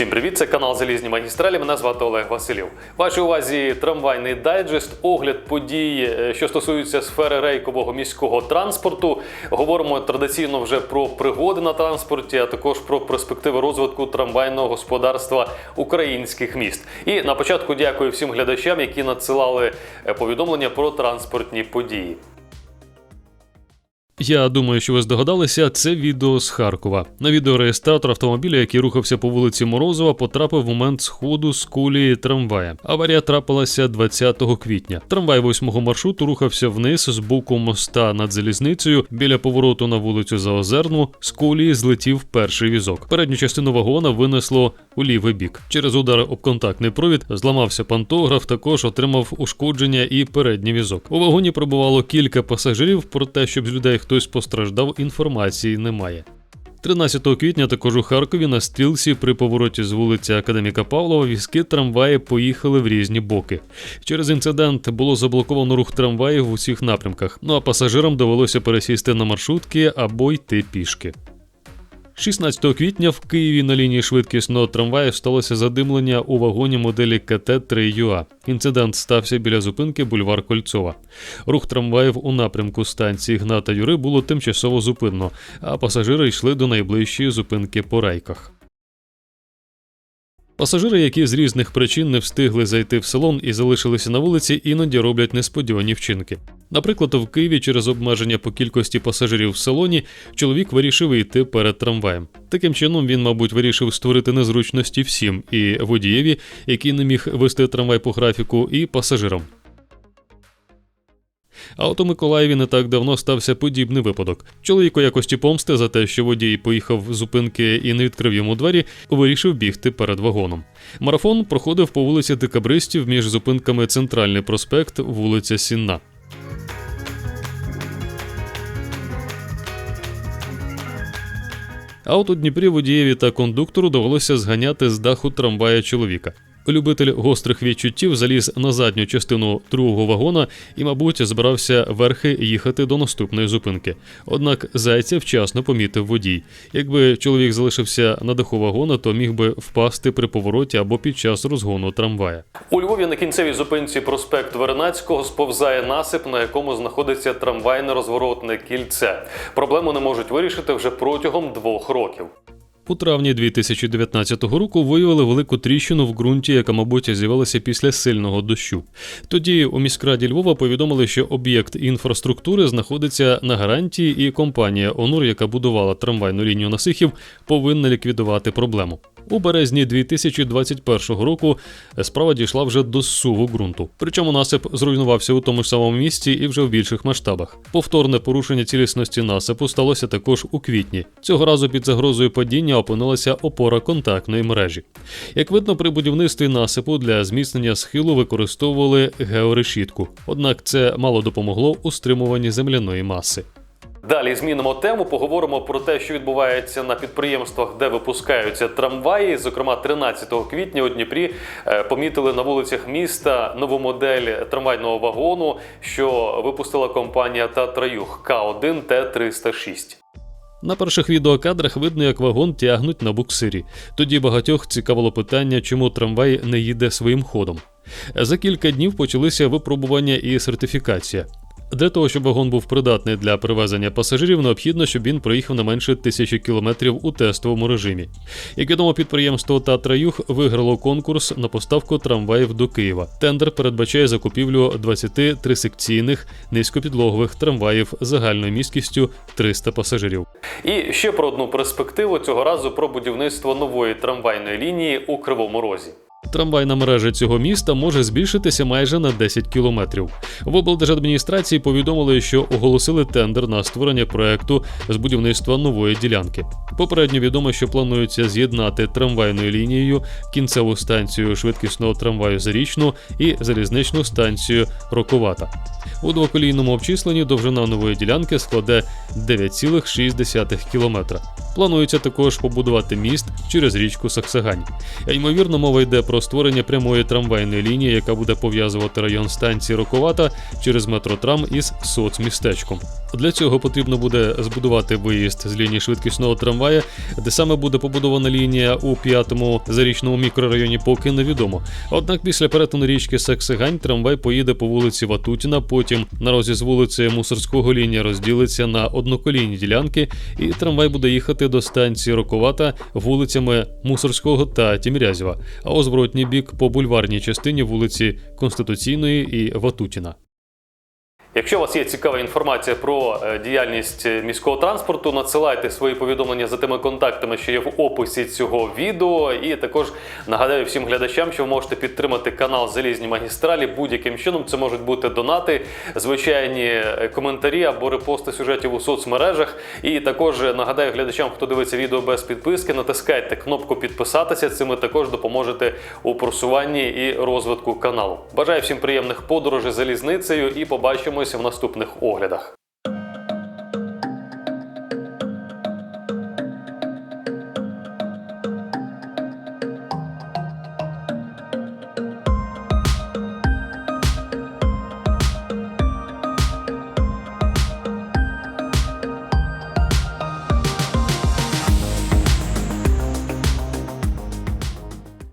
Всім привіт, це канал Залізні магістралі. Мене звати Олег Василів. Вашій увазі трамвайний дайджест, огляд подій, е, що стосуються сфери рейкового міського транспорту. Говоримо традиційно вже про пригоди на транспорті, а також про перспективи розвитку трамвайного господарства українських міст. І на початку дякую всім глядачам, які надсилали е, повідомлення про транспортні події. Я думаю, що ви здогадалися, це відео з Харкова. На відео реєстратор автомобіля, який рухався по вулиці Морозова, потрапив в момент сходу з колії трамвая. Аварія трапилася 20 квітня. Трамвай восьмого маршруту рухався вниз з боку моста над залізницею біля повороту на вулицю Заозерну. З колії злетів перший візок. Передню частину вагона винесло у лівий бік. Через удар об контактний провід зламався пантограф. Також отримав ушкодження і передній візок. У вагоні пробувало кілька пасажирів, проте, щоб з людей хтось постраждав, інформації немає. 13 квітня також у Харкові на стрілці при повороті з вулиці Академіка Павлова візки трамваї поїхали в різні боки. Через інцидент було заблоковано рух трамваїв в усіх напрямках. Ну а пасажирам довелося пересісти на маршрутки або йти пішки. 16 квітня в Києві на лінії швидкісного трамваю сталося задимлення у вагоні моделі КТ-3ЮА. Інцидент стався біля зупинки бульвар Кольцова. Рух трамваїв у напрямку станції Гната Юри було тимчасово зупинено, а пасажири йшли до найближчої зупинки по рейках. Пасажири, які з різних причин не встигли зайти в салон і залишилися на вулиці, іноді роблять несподівані вчинки. Наприклад, в Києві через обмеження по кількості пасажирів в салоні чоловік вирішив йти перед трамваєм. Таким чином він, мабуть, вирішив створити незручності всім і водієві, який не міг вести трамвай по графіку, і пасажирам. А от у Миколаєві не так давно стався подібний випадок. Чоловік у якості помсти за те, що водій поїхав з зупинки і не відкрив йому двері, вирішив бігти перед вагоном. Марафон проходив по вулиці Декабристів між зупинками Центральний проспект, вулиця Сінна. А от у Дніпрі водієві та кондуктору довелося зганяти з даху трамвая чоловіка. Любитель гострих відчуттів заліз на задню частину другого вагона і, мабуть, збирався верхи їхати до наступної зупинки. Однак зайця вчасно помітив водій. Якби чоловік залишився на даху вагона, то міг би впасти при повороті або під час розгону трамвая. У Львові на кінцевій зупинці проспект Вернацького сповзає насип, на якому знаходиться трамвайне розворотне кільце. Проблему не можуть вирішити вже протягом двох років. У травні 2019 року виявили велику тріщину в ґрунті, яка, мабуть, з'явилася після сильного дощу. Тоді у міськраді Львова повідомили, що об'єкт інфраструктури знаходиться на гарантії, і компанія Онур, яка будувала трамвайну лінію на Сихів, повинна ліквідувати проблему. У березні 2021 року справа дійшла вже до зсуву ґрунту. Причому насип зруйнувався у тому ж самому місці і вже в більших масштабах. Повторне порушення цілісності насипу сталося також у квітні. Цього разу під загрозою падіння опинилася опора контактної мережі. Як видно, при будівництві насипу для зміцнення схилу використовували георешітку. Однак це мало допомогло у стримуванні земляної маси. Далі змінимо тему. Поговоримо про те, що відбувається на підприємствах, де випускаються трамваї. Зокрема, 13 квітня у Дніпрі е, помітили на вулицях міста нову модель трамвайного вагону, що випустила компанія Татраюх К1 Т306. На перших відеокадрах видно, як вагон тягнуть на буксирі. Тоді багатьох цікавило питання, чому трамвай не їде своїм ходом. За кілька днів почалися випробування і сертифікація. Для того, щоб вагон був придатний для перевезення пасажирів, необхідно, щоб він проїхав не менше тисячі кілометрів у тестовому режимі. Як відомо, підприємство Татраюх виграло конкурс на поставку трамваїв до Києва. Тендер передбачає закупівлю 23 секційних низькопідлогових трамваїв загальною місткістю 300 пасажирів. І ще про одну перспективу цього разу про будівництво нової трамвайної лінії у Кривому Розі. Трамвайна мережа цього міста може збільшитися майже на 10 кілометрів. В облдержадміністрації повідомили, що оголосили тендер на створення проекту з будівництва нової ділянки. Попередньо відомо, що планується з'єднати трамвайною лінією кінцеву станцію швидкісного трамваю Зарічну і залізничну станцію Роковата. У двоколійному обчисленні довжина нової ділянки складе 9,6 кілометра. Планується також побудувати міст через річку Саксагань. Ймовірно, мова йде про створення прямої трамвайної лінії, яка буде пов'язувати район станції Роковата через метротрам із соцмістечком. Для цього потрібно буде збудувати виїзд з лінії швидкісного трамвая, де саме буде побудована лінія у п'ятому зарічному мікрорайоні, поки невідомо. Однак після перетину річки Саксигань трамвай поїде по вулиці Ватутіна, потім на розі з вулиці Мусорського лінія розділиться на одноколійні ділянки, і трамвай буде їхати до станції Роковата вулицями Мусорського та Тімрязєва, а у зворотній бік по бульварній частині вулиці Конституційної і Ватутіна. Якщо у вас є цікава інформація про е, діяльність е, міського транспорту, надсилайте свої повідомлення за тими контактами, що є в описі цього відео. І також нагадаю всім глядачам, що ви можете підтримати канал Залізні магістралі будь-яким чином. Це можуть бути донати, звичайні е, коментарі або репости сюжетів у соцмережах. І також нагадаю глядачам, хто дивиться відео без підписки, натискайте кнопку підписатися. Цим ви також допоможете у просуванні і розвитку каналу. Бажаю всім приємних подорожей залізницею і побачимось в наступних оглядах.